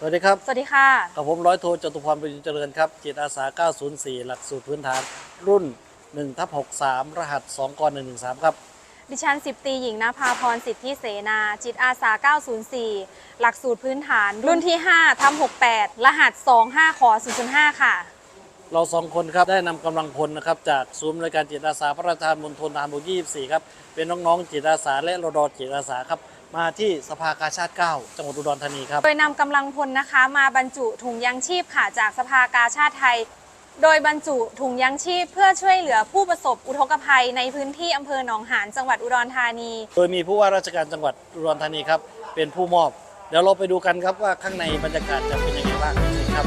สวัสดีครับ สวัสดีค่ะกับผมร้อยโทจตุพรประยุนเจริญครับ จิตอาสา 904 หลักสูตรพื้นฐาน รุ่น1ทับ63 รหัส 2ก113 ครับ ดิฉันสิบตรีหญิงนภาพรสิทธิเสนา จิตอาสา 904 หลักสูตรพื้นฐาน รุ่นที่5ทับ68 รหัส 25ขอ005 ค่ะ เราสองคนครับ ได้นำกำลังพลนะครับ จากศูนย์บริการจิตอาสาพระราชทานมณฑลทหารบก24 ครับ เป็นน้องๆจิตอาสาและรดจิตอาสาครับ มาที่สภากาชาติ 9 จังหวัดอุดรธานีครับ โดยนำกำลังพลนะคะ มาบรรจุถุงยังชีพค่ะจากสภากาชาติไทย โดยบรรจุถุงยังชีพเพื่อช่วยเหลือผู้ประสบอุทกภัยในพื้นที่อำเภอหนองหานจังหวัดอุดรธานี โดยมีผู้ว่าราชการจังหวัดอุดรธานีครับ เป็นผู้มอบ เดี๋ยวเราไปดูกันครับว่าข้างในบรรยากาศจะเป็นยังไงบ้างครับ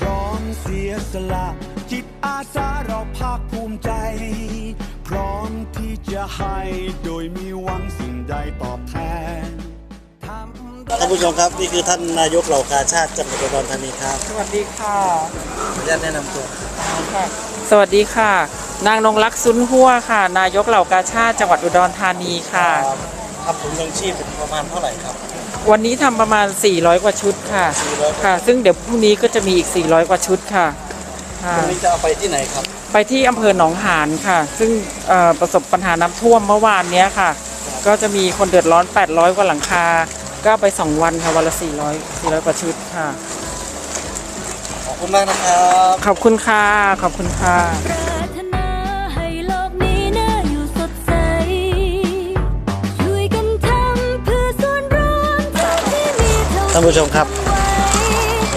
พร้อมเสียสละจิตอาสาเราภาคภูมิใจ พร้อม ที่จะให้โดยมีหวังสิ่งใดตอบแทนทำท่านผู้ชมครับนี่คือท่านนายกเหล่ากาชาติจังหวัดอุดรธานีครับสวัสดีค่ะขออนุญาตแนะนำตัวสวัสดีค่ะ นางนงรักษ์ซุนหัวค่ะ นายกเหล่ากาชาติจังหวัดอุดรธานีค่ะทำถุงยังชีพประมาณเท่าไหร่ครับ วันนี้ทำประมาณ 400 กว่าชุดค่ะ400ค่ะ ซึ่งเดี๋ยวพรุ่งนี้ก็จะมีอีก 400 กว่าชุดค่ะ ค่ะตรงนี้จะเอาไปที่ไหนครับ ไปที่อำเภอหนองหานค่ะ ซึ่งเอ่อประสบปัญหาน้ำท่วมเมื่อวานเนี้ยค่ะ ก็จะมีคนเดือดร้อน 800 กว่าหลังคา ก็เอาไป 2 วันค่ะวันละ 400 400กว่าชุดค่ะ ขอบคุณมากนะครับ ขอบคุณค่ะ ขอบคุณค่ะปรารถนาให้โลกนี้น่าอยู่สดใสช่วยกันทำเพื่อส่วนรวมเท่าที่มีเท่าท่านผู้ชมครับไว้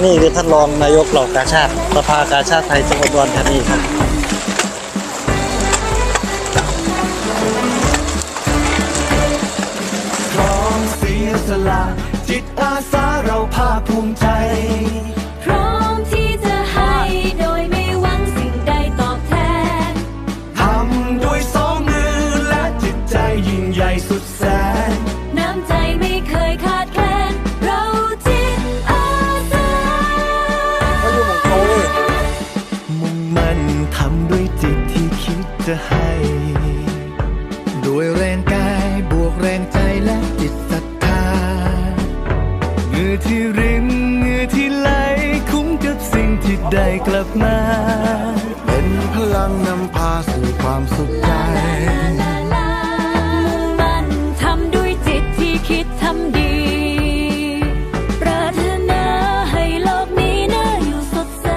นี่คือท่านรองนายกเหล่ากาชาติสภากาชาติไทยจังหวัดอุดรธานีครับ สียสละจิตอาสาเราภาคภูมิใจ พร้อมที่จะให้โดยไม่หวังสิ่งใดตอบแทน ทำด้วยสองมือและจิตใจยิ่งใหญ่สุดแสน น้ำใจไม่เคยขาดแคลน เราจิตอาสามุ่งมั่นทำด้วยจิตที่คิดจะให้ ได้กลับมา เป็นพลังนำพาสู่ความสุขใจลาลามุ่งมั่นทำด้วยจิตที่คิดทำดีปรารถนาให้โลกนี้น่าอยู่สดใส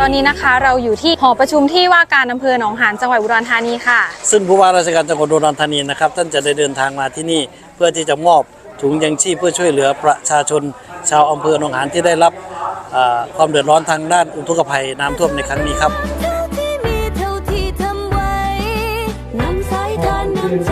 ตอนนี้นะคะเราอยู่ที่หอประชุมที่ว่าการอำเภอหนองหานจังหวัดอุดรธานีค่ะ ซึ่งผู้ว่าราชการจังหวัดอุดรธานีนะครับท่านจะได้เดินทางมาที่นี่ เพื่อที่จะมอบถุงยังชีพเพื่อช่วยเหลือประชาชน ชาวอำเภอหนองหานที่ได้รับอ่า ความเดือดร้อนทางด้านอุทกภัยน้ำท่วมในครั้งนี้ครับเท่าที่มีเท่าที่ทำไว้นำสายทานน้ำใจ